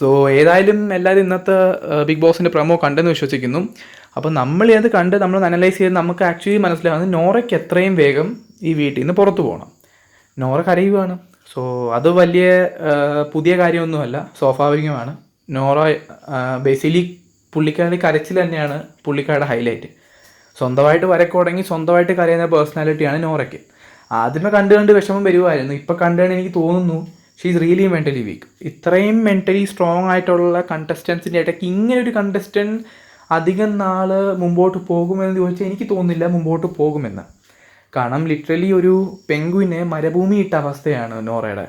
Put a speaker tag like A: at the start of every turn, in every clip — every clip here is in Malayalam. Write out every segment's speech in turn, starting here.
A: സോ ഏതായാലും എല്ലാവരും ഇന്നത്തെ ബിഗ് ബോസിന്റെ പ്രൊമോ കണ്ടെന്ന് വിശ്വസിക്കുന്നു. അപ്പോൾ നമ്മൾ അത് കണ്ട് നമ്മൾ അനലൈസ് ചെയ്ത് നമുക്ക് ആക്ച്വലി മനസ്സിലാവുന്നത് നോറയ്ക്ക് എത്രയും വേഗം ഈ വീട്ടിൽ നിന്ന് പുറത്തു പോകണം നോറ കരയുവാണ്. സോ അത് വലിയ പുതിയ കാര്യമൊന്നുമല്ല സ്വാഭാവികമാണ്. നോറ ബേസിക്കലി പുള്ളിക്കാരുടെ കരച്ചിൽ തന്നെയാണ് പുള്ളിക്കാരുടെ ഹൈലൈറ്റ് സ്വന്തമായിട്ട് വരക്കുടങ്ങി സ്വന്തമായിട്ട് കരയുന്ന പേഴ്സണാലിറ്റിയാണ് നോറയ്ക്ക്. ആദ്യമേ കണ്ട് കണ്ട് വിഷമം വരുമായിരുന്നു ഇപ്പം കണ്ടുകൊണ്ട് എനിക്ക് തോന്നുന്നു she is really mentally weak ഇത്രയും മെന്റലി സ്ട്രോങ് ആയിട്ടുള്ള കണ്ടസ്റ്റൻസിന്റെ ഇടയ്ക്ക് ഇങ്ങനെ ഒരു കണ്ടസ്റ്റന്റ് അധികം നാൾ മുമ്പോട്ട് പോകുമെന്ന് ചോദിച്ചാൽ എനിക്ക് തോന്നുന്നില്ല മുമ്പോട്ട് പോകുമെന്ന്. കാരണം ലിറ്ററലി ഒരു പെങ്കുവിനെ മരഭൂമി ഇട്ട അവസ്ഥയാണ് നോറയുടെ.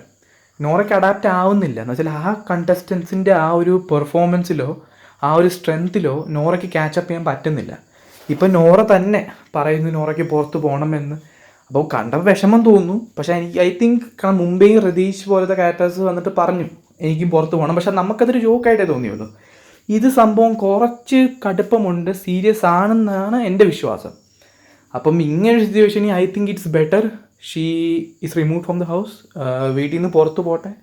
A: നോറയ്ക്ക് അഡാപ്റ്റ് ആവുന്നില്ല. എന്ന് വെച്ചാൽ ആ കണ്ടസ്റ്റൻസിന്റെ ആ ഒരു പെർഫോമൻസിലോ ആ ഒരു സ്ട്രെങ്ത്തിലോ നോറയ്ക്ക് ക്യാച്ചപ്പ് ചെയ്യാൻ പറ്റുന്നില്ല. ഇപ്പം നോറ തന്നെ പറയുന്നു നോറയ്ക്ക് പുറത്ത് പോകണമെന്ന്. അപ്പോൾ കണ്ടപ്പോൾ വിഷമം തോന്നുന്നു. പക്ഷേ എനിക്ക് ഐ തിങ്ക് കാരണം മുംബൈ രതീഷ് പോലത്തെ ക്യാരക്ടേഴ്സ് വന്നിട്ട് പറഞ്ഞു എനിക്കും പുറത്ത് പോകണം പക്ഷേ നമുക്കതൊരു ജോക്കായിട്ടേ തോന്നിയുള്ളൂ. ഇത് സംഭവം കുറച്ച് കടുപ്പമുണ്ട് സീരിയസ് ആണെന്നാണ് എന്റെ വിശ്വാസം. അപ്പം ഇങ്ങനെ ഒരു സിറ്റുവേഷനിൽ I think it's better she is remove from the house വീട്ടിൽ നിന്ന് പുറത്ത് പോട്ടെ.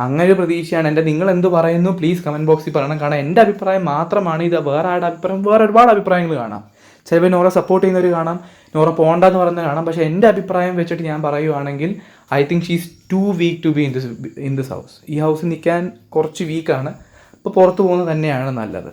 A: അങ്ങനെ ഒരു പ്രതീക്ഷയാണ്. എന്റെ നിങ്ങൾ എന്ത് പറയുന്നു? പ്ലീസ് കമന്റ് ബോക്സിൽ പറയണം. കാരണം എന്റെ അഭിപ്രായം മാത്രമാണ്. ഇത് വേറെ ആരുടെ അഭിപ്രായം? വേറെ ഒരുപാട് അഭിപ്രായങ്ങൾ കാണാം. ചിലപ്പോൾ നോറ സപ്പോർട്ട് ചെയ്യുന്നവർ കാണാം. നോറ പോണ്ടെന്ന് പറയുന്നത് കാണാം. പക്ഷേ എന്റെ അഭിപ്രായം വെച്ചിട്ട് ഞാൻ പറയുവാണെങ്കിൽ I think she's too weak to be in this in this house ഈ ഹൗസ് നിൽക്കാൻ കുറച്ച് വീക്കാണ് അപ്പോൾ പുറത്ത് പോകുന്നത് തന്നെയാണ് നല്ലത്.